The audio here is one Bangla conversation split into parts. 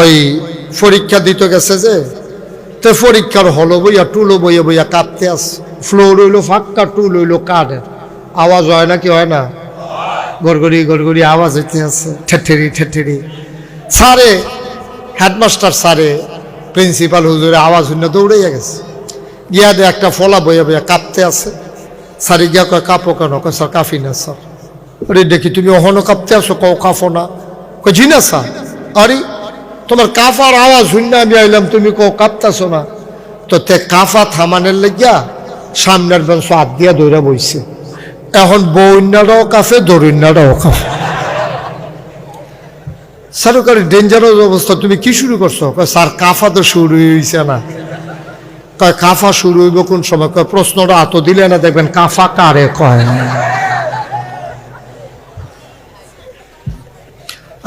ওই পরীক্ষা দিতে গেছে যে, তো পরীক্ষার হলো বইয়া, টুলো বইয়া বইয়া কাঁপতে আস ফ্লোর হইল ফাঁকা, টুল হইল কাঠের। আওয়াজ হয় না কি হয় না? গড়গড়ি গড়গড়ি আওয়াজ হইতে আছে। ঠেঠেরি ঠেঠেরি। স্যারে, হেডমাস্টার স্যারে, প্রিন্সিপাল হুজুরে আওয়াজ হইনা দৌড়াইয়া গেছে। গিয়া দে একটা ফলা বইয়া বইয়া কাঁপতে আছে। স্যারে গিয়া কয়, কাঁপো কেন? কয়, স্যার কাঁপি না, স্যার। আরে, দেখি তুমি অহনো কাঁপতে আসো কও, কাঁপো না। কয় জি না স্যার। আরে তোমার কাফার আওয়াজ শুনে আমি আইলাম, তুমি কও কাঁপতাছো না? তো তে কাফা থামানের লেগিয়া সামনের বেঞ্চ হাত দিয়া দৌড়া বইছে। এখন বন্যাটাও কাফে দরিন্যাটাও কাফে। সরকারি ডেঞ্জারাস অবস্থা, তুমি কি শুরু করছ? স্যার, কাফা তো শুরু হয়েছে না। কয়, কাফা শুরু হইব কোন সময়? কয়, প্রশ্নটা এত দিলে না, দেখবেন কাফা কারে কয়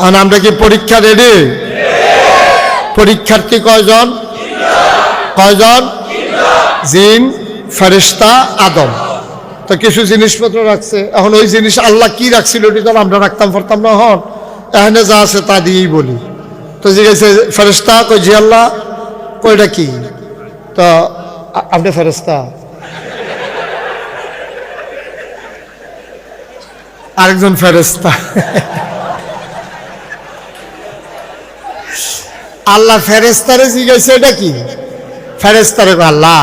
আর আমরা কি পরীক্ষা রেডি পরীক্ষার্থী কয়জন? কয়জন? জিন ফেরিস্তা আদম। তো কিছু জিনিসপত্র রাখছে। এখন ওই জিনিস আল্লাহ কি রাখছিল ওটি তো আমরা রাখতাম পারতাম না হন এখানে যা আছে তা দিয়েই বলি। তো জিজ্ঞেস ফেরিস্তা কই জি আল্লাহ? কইটা কি? তো আপনি ফেরিস্তা আরেকজন ফেরিস্তা আল্লাহ ফেরেস্তারে জিজ্ঞাসা, এটা কি? ফেরেস্তারে আল্লাহ,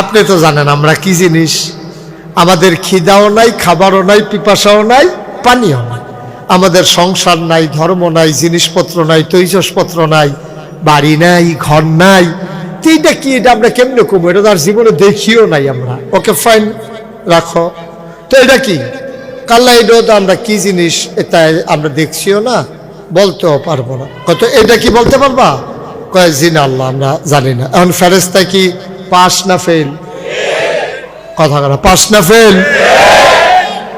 আপনি তো জানেন আমরা কি জিনিস? আমাদের খিদাও নাই, খাবারও নাই, পিপাসাও নাই, পানিও নাই। আমাদের সংসার নাই, ধর্ম নাই, জিনিসপত্র নাই, তৈজসপত্র নাই, বাড়ি নাই, ঘর নাই। তো এইটা কি? এটা আমরা কেমনে কমবো এটা তো আর জীবনে দেখিও নাই আমরা। ওকে ফাইন রাখো। তো এটা কি? কাল্লা এটাও তো আমরা কি জিনিস, এটা আমরা দেখছিও না। বলতেও পারব না। কত, এটা কি বলতে পারবা? কয় জি না আল্লাহ, আমরা জানি না। এখন ফেরেস্তা কি? পাস না ফেল কথা কথা পাস না ফেল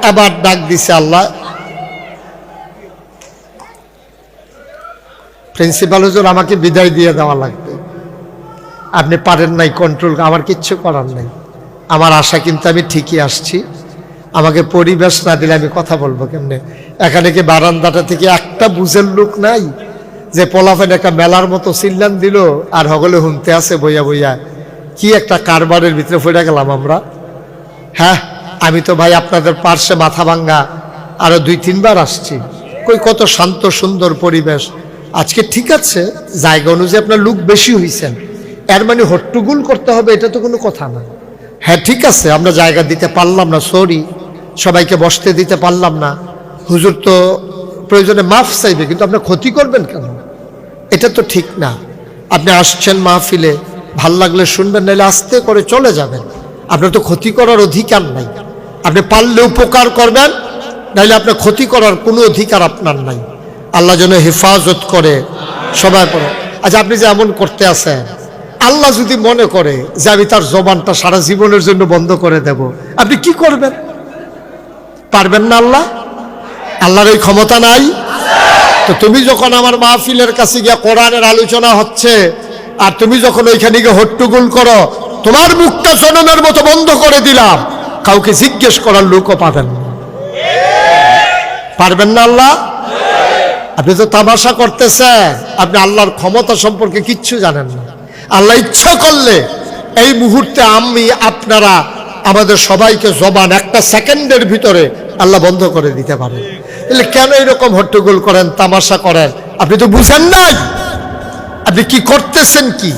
আবার ডাক দিছে আল্লাহ। প্রিন্সিপাল হুজুর, আমাকে বিদায় দিয়ে দেওয়া লাগবে। আপনি পারেন নাই কন্ট্রোল আমার কিচ্ছু করার নাই। আমার আশা কিন্তু আমি ঠিকই আসছি। আমাকে পরিবেশ না দিলে আমি কথা বলব কেমনে? এখানে কি বারান্দাটা থেকে একটা বুঝের লোক নাই যে পোলাফেন একটা মেলার মতো সিল্লান দিল আর হগলে হুনতে আছে বইয়া বইয়া? কি একটা কারবারের ভিতরে পড়ে গেলাম আমরা? হ্যাঁ আমি তো ভাই আপনাদের পার্শ্বে মাথা ভাঙ্গা আরও দুই, তিনবার আসছি। কই কত শান্ত, সুন্দর পরিবেশ। আজকে ঠিক আছে, জায়গা অনুযায়ী আপনার লুক বেশি হয়েছেন এর মানে হট্টুগুল করতে হবে, এটা তো কোনো কথা না। হ্যাঁ ঠিক আছে, আমরা জায়গা দিতে পারলাম না সরি সবাইকে বসতে দিতে পারলাম না। হুজুর তো প্রয়োজনে মাফ চাইবে, কিন্তু আপনি ক্ষতি করবেন কেন? এটা তো ঠিক না। আপনি আসছেন মাহফিলে, ভালো লাগলে শুনবেন, নাহলে আস্তে করে চলে যাবেন। আপনার তো ক্ষতি করার অধিকার নাই। আপনি পারলে উপকার করবেন, নাহলে আপনার ক্ষতি করার কোনো অধিকার আপনার নাই। আল্লাহ যেন হেফাজত করে সবাই করে আচ্ছা আপনি যে এমন করতে আছেন, আল্লাহ যদি মনে করে যে আমি তার জবানটা সারা জীবনের জন্য বন্ধ করে দেব, আপনি কি করবেন? পারবেন না আল্লাহ? আল্লাহর এই ক্ষমতা নাই? তো তুমি যখন আমার মাহফিলের কাছে গিয়া কোরআনের আলোচনা হচ্ছে, আর তুমি যখন ওইখানে গিয়ে হট্টুগুল করো, তোমার মুখটা জনমের মতো বন্ধ করে দিলাম। কাউকে জিজ্ঞেস করার লোকও পাবেন পারবেন না আল্লাহ? আপনি তো তামাশা করতেছেন। আপনি আল্লাহর ক্ষমতা সম্পর্কে কিচ্ছু জানেন না। আল্লাহ ইচ্ছা করলে এই মুহূর্তে আমি, আপনারা আমাদের সবাইকে জবান একটা সেকেন্ডের ভিতরে আল্লাহ বন্ধ করে দিতে পারে। তাহলে কেন এরকম হট্টগোল করেন, তামাশা করেন? আপনি তো বুঝেন নাই। আপনি কি করতেছেন কি?